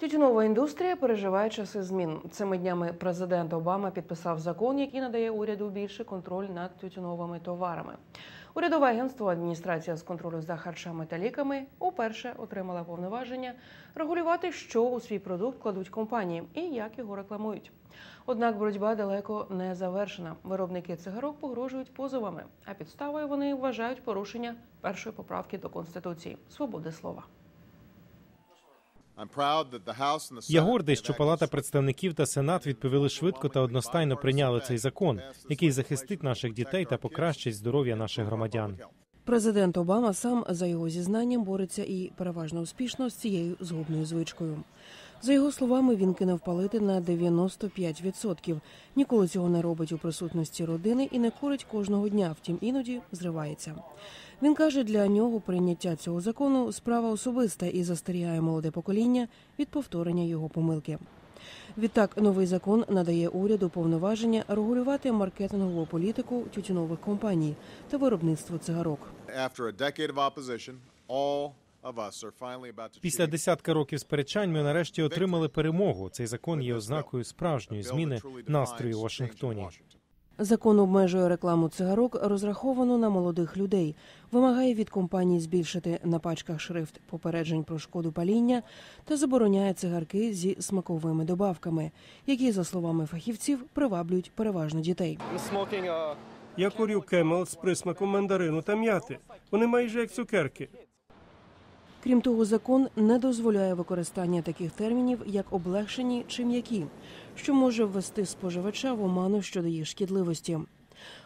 Тютюнова індустрія переживає часи змін. Цими днями президент Обама підписав закон, який надає уряду більше контроль над тютюновими товарами. Урядове агентство адміністрація з контролю за харчами та ліками уперше отримала повноваження регулювати, що у свій продукт кладуть компанії і як його рекламують. Однак боротьба далеко не завершена. Виробники цигарок погрожують позовами, а підставою вони вважають порушення першої поправки до конституції свободи слова. Я гордий, що Палата представників та Сенат відповіли швидко та одностайно прийняли цей закон, який захистить наших дітей та покращить здоров'я наших громадян. Президент Обама сам за його зізнанням бореться і переважно успішно з цією згубною звичкою. За його словами, він кинув палити на 95%. Ніколи цього не робить у присутності родини і не курить кожного дня, втім іноді зривається. Він каже, для нього прийняття цього закону справа особиста і застерігає молоде покоління від повторення його помилки. Відтак, новий закон надає уряду повноваження регулювати маркетингову політику тютюнових компаній та виробництво цигарок. Після десятка років сперечань ми нарешті отримали перемогу. Цей закон є ознакою справжньої зміни настрою у Вашингтоні. Закон обмежує рекламу цигарок, розраховану на молодих людей, вимагає від компаній збільшити на пачках шрифт попереджень про шкоду паління та забороняє цигарки зі смаковими добавками, які, за словами фахівців, приваблюють переважно дітей. Я курю кемел з присмаком мандарину та м'яти. Вони майже як цукерки. Крім того, закон не дозволяє використання таких термінів, як облегшені чи м'які, що може ввести споживача в оману щодо їх шкідливості.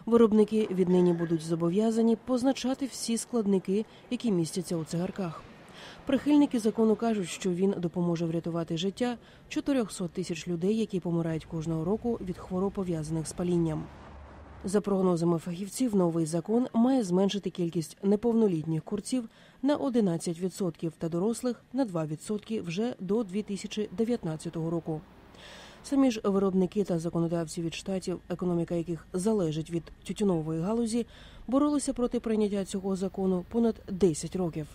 Виробники віднині будуть зобов'язані позначати всі складники, які містяться у цигарках. Прихильники закону кажуть, що він допоможе врятувати життя 400 тисяч людей, які помирають кожного року від хвороб пов'язаних з палінням. За прогнозами фахівців, новий закон має зменшити кількість неповнолітніх курців на 11% та дорослих на 2% вже до 2019 року. Самі ж виробники та законодавці від штатів, економіка яких залежить від тютюнової галузі, боролися проти прийняття цього закону понад 10 років.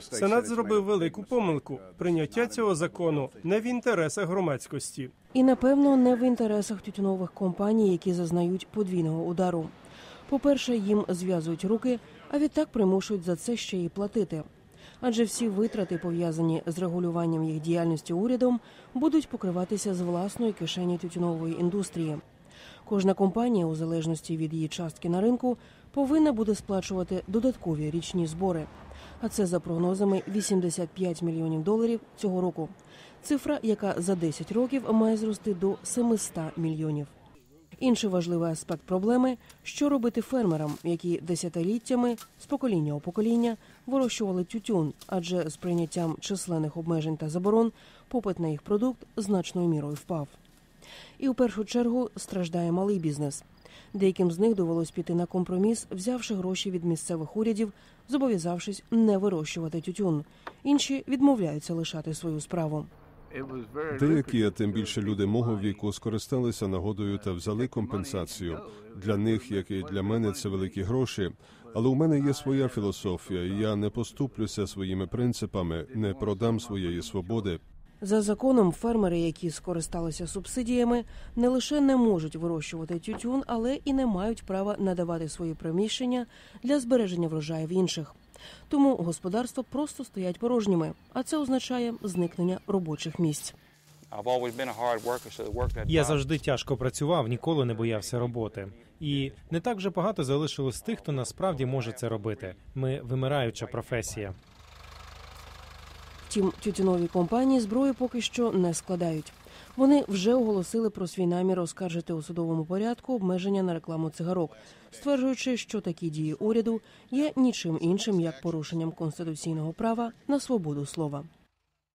Сенат зробив велику помилку. Прийняття цього закону не в інтересах громадськості. І напевно не в інтересах тютюнових компаній, які зазнають подвійного удару. По-перше, їм зв'язують руки, а відтак примушують за це ще й платити. Адже всі витрати, пов'язані з регулюванням їх діяльності урядом, будуть покриватися з власної кишені тютюнової індустрії. Кожна компанія, у залежності від її частки на ринку, повинна буде сплачувати додаткові річні збори. А це за прогнозами 85 мільйонів доларів цього року. Цифра, яка за 10 років має зрости до 700 мільйонів. Інший важливий аспект проблеми що робити фермерам, які десятиліттями з покоління у покоління вирощували тютюн, адже з прийняттям численних обмежень та заборон попит на їх продукт значною мірою впав. І у першу чергу страждає малий бізнес. Деяким з них довелось піти на компроміс, взявши гроші від місцевих урядів, зобов'язавшись не вирощувати тютюн. Інші відмовляються лишати свою справу. Деякі, а тим більше люди мого віку, скористалися нагодою та взяли компенсацію. Для них, як і для мене, це великі гроші. Але у мене є своя філософія, і я не поступлюся своїми принципами, не продам своєї свободи. За законом, фермери, які скористалися субсидіями, не лише не можуть вирощувати тютюн, але і не мають права надавати свої приміщення для збереження врожаїв інших. Тому господарства просто стоять порожніми, а це означає зникнення робочих місць. Я завжди тяжко працював, ніколи не боявся роботи. І не так вже багато залишилось тих, хто насправді може це робити. Ми вимираюча професія. Втім, тютюнові компанії зброю поки що не складають. Вони вже оголосили про свій намір оскаржити у судовому порядку обмеження на рекламу цигарок, стверджуючи, що такі дії уряду є нічим іншим як порушенням конституційного права на свободу слова.